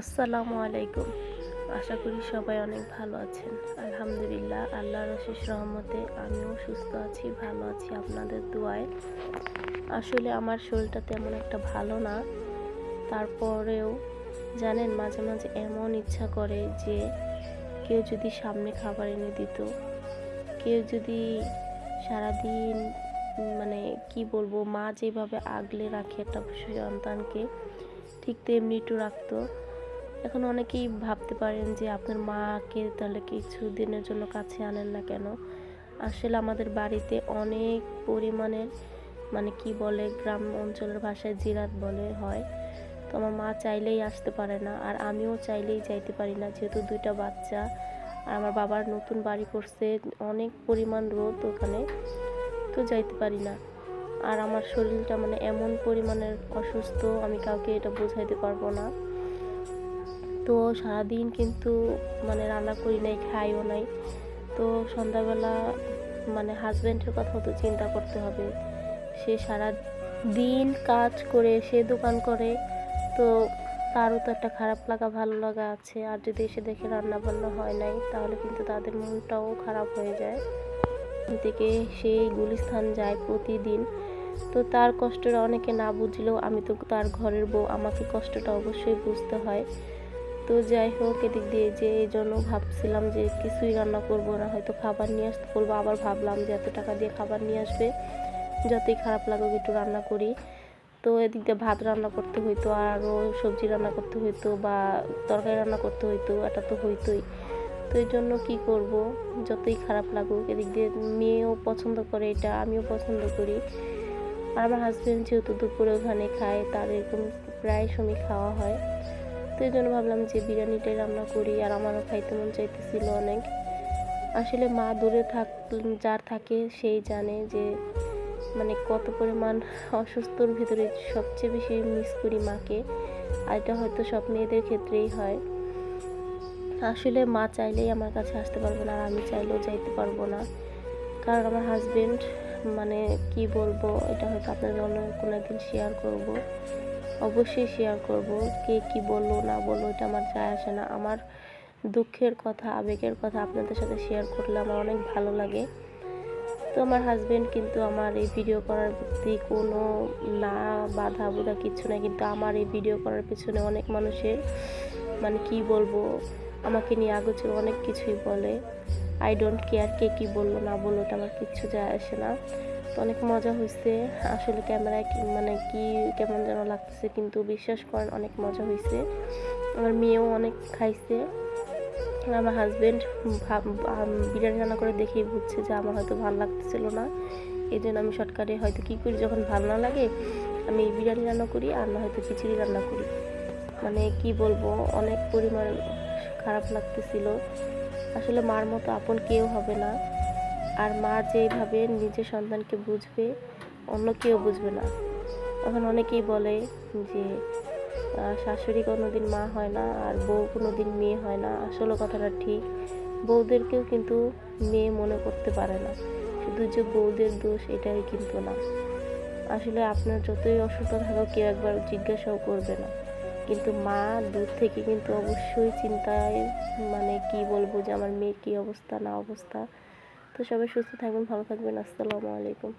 আসসালামু আলাইকুম। আশা করি সবাই অনেক ভালো আছেন। আলহামদুলিল্লাহ, আল্লাহর অশেষ রহমতে আমিও সুস্থ আছি, ভালো আছি আপনাদের দোয়ায়। আসলে আমার শরীরটা তেমন একটা ভালো না। তারপরেও জানেন, মাঝে মাঝে এমন ইচ্ছা করে যে কেউ যদি সামনে খাবার এনে দিত, কেউ যদি সারাদিন মানে কি বলব, মা যেভাবে আগলে রাখে একটা সন্তানকে, ঠিক তেমনি একটু রাখতো। এখন অনেকেই ভাবতে পারেন যে আপনার মাকে তাহলে কিছু দিনের জন্য কাছে আনেন না কেন? আসলে আমাদের বাড়িতে অনেক পরিমাণের মানে কি বলে, গ্রাম অঞ্চলের ভাষায় জিরাত বলে হয়। তো আমার মা চাইলেই আসতে পারে না, আর আমিও চাইলেই যাইতে পারি না, যেহেতু দুইটা বাচ্চা। আর আমার বাবার নতুন বাড়ি করছে, অনেক পরিমাণ রোদ ওখানে, তো যাইতে পারি না। আর আমার শরীরটা মানে এমন পরিমাণের অসুস্থ, আমি কাউকে এটা বোঝাইতে পারব না। তো সারাদিন কিন্তু মানে রান্না করি নাই, খাইও নাই। তো সন্ধ্যাবেলা মানে হাজব্যান্ডের কথা তো চিন্তা করতে হবে। সে সারা দিন কাজ করে, সে দোকান করে, তো তারও তো একটা খারাপ লাগা, ভালো লাগা আছে। আর যদি এসে দেখে রান্না বান্না হয় নাই, তাহলে কিন্তু তাদের মনটাও খারাপ হয়ে যায়। থেকে সেই গুলিস্থান যায় প্রতিদিন। তো তার কষ্টটা অনেকে না বুঝলেও আমি তো তার ঘরের বউ, আমাকে কষ্টটা অবশ্যই বুঝতে হয়। তো যাই হোক, এদিক দিয়ে যে এই জন্য ভাবছিলাম যে কিছুই রান্না করব না, হয়তো খাবার নিয়ে আসতে বলব। আবার ভাবলাম যে এত টাকা দিয়ে খাবার নিয়ে আসবে, যতই খারাপ লাগুক একটু রান্না করি। তো এদিক দিয়ে ভাত রান্না করতে হইতো, আরও সবজি রান্না করতে হইতো বা তরকারি রান্না করতে হইতো, এটা তো হইতোই। তো এই জন্য কী করব? যতই খারাপ লাগুক, এদিক দিয়ে মেয়েও পছন্দ করে এটা, আমিও পছন্দ করি। আর আমার হাজব্যান্ড যেহেতু দুপুরে ওখানে খায়, তার এরকম প্রায় সময় খাওয়া হয়। তো এই জন্য ভাবলাম যে বিরিয়ানিটাই রান্না করি, আর আমারও খাইতে মন চাইতেছিল অনেক। আসলে মা দূরে থাক, যার থাকে সেই জানে যে মানে কত পরিমাণ অসুস্থর ভিতরে সবচেয়ে বেশি মিস করি মাকে, আর এটা হয়তো সব মেয়েদের ক্ষেত্রেই হয়। আসলে মা চাইলেই আমার কাছে আসতে পারবে না, আর আমি চাইলেও যাইতে পারব না। কারণ আমার হাজবেন্ড মানে কি বলব, এটা হয়তো আপনাদের অন্য কোনো একদিন শেয়ার করব। অবশ্যই শেয়ার করব, কে কি বলল, না বলল, এটা আমার যায় আসে না। আমার দুঃখের কথা, আবেগের কথা আপনাদের সাথে শেয়ার করলে আমার অনেক ভালো লাগে। তো আমার হাজব্যান্ড কিন্তু আমার এই ভিডিও করার প্রতি কোনো না বাধা বোধা কিছু না কিন্তু আমার এই ভিডিও করার পিছনে অনেক মানুষের মানে কি বলব আমাকে নিয়ে আগোচর অনেক কিছুই বলে। আই ডোন্ট কেয়ার কে কী বলল, না বলল এটা আমার কিচ্ছু যায় আসে না। তো অনেক মজা হয়েছে আসলে ক্যামেরায় মানে কি কেমন যেন লাগতেছে, কিন্তু বিশ্বাস করেন অনেক মজা হয়েছে আমার মেয়েও অনেক খাইছে। আমার হাজব্যান্ড বিরিয়ানি রান্না করে দেখেই বুঝছে যে আমার হয়তো ভালো লাগতেছিল না। এই জন্য আমি শর্টকাটে হয়তো কী করি, যখন ভালো না লাগে, আমি বিরিয়ানি রান্না করি আর না হয়তো খিচুড়ি রান্না করি। মানে কি বলব, অনেক পরিমাণ খারাপ লাগতেছিল। আসলে মার মতো আপন কেউ হবে না। আর মা যেইভাবে নিজের সন্তানকে বুঝবে, অন্য কেউ বুঝবে না। এখন অনেকেই বলে যে শাশুড়ি কোনো দিন মা হয় না, আর বউ কোনো দিন মেয়ে হয় না। আসলে কথাটা ঠিক। বউদেরকেও কিন্তু মেয়ে মনে করতে পারে না। শুধু যে বউদের দোষ, এটাই কিন্তু না। আসলে আপনার যতই অসুস্থ থাকো কেউ একবার জিজ্ঞাসাও করবে না। কিন্তু মা দূর থেকে কিন্তু অবশ্যই চিন্তায় মানে কি বলব যে আমার মেয়ের কী অবস্থা, না অবস্থা। তো সবাই সুস্থ থাকবেন, ভালো থাকবেন। আসসালামু আলাইকুম।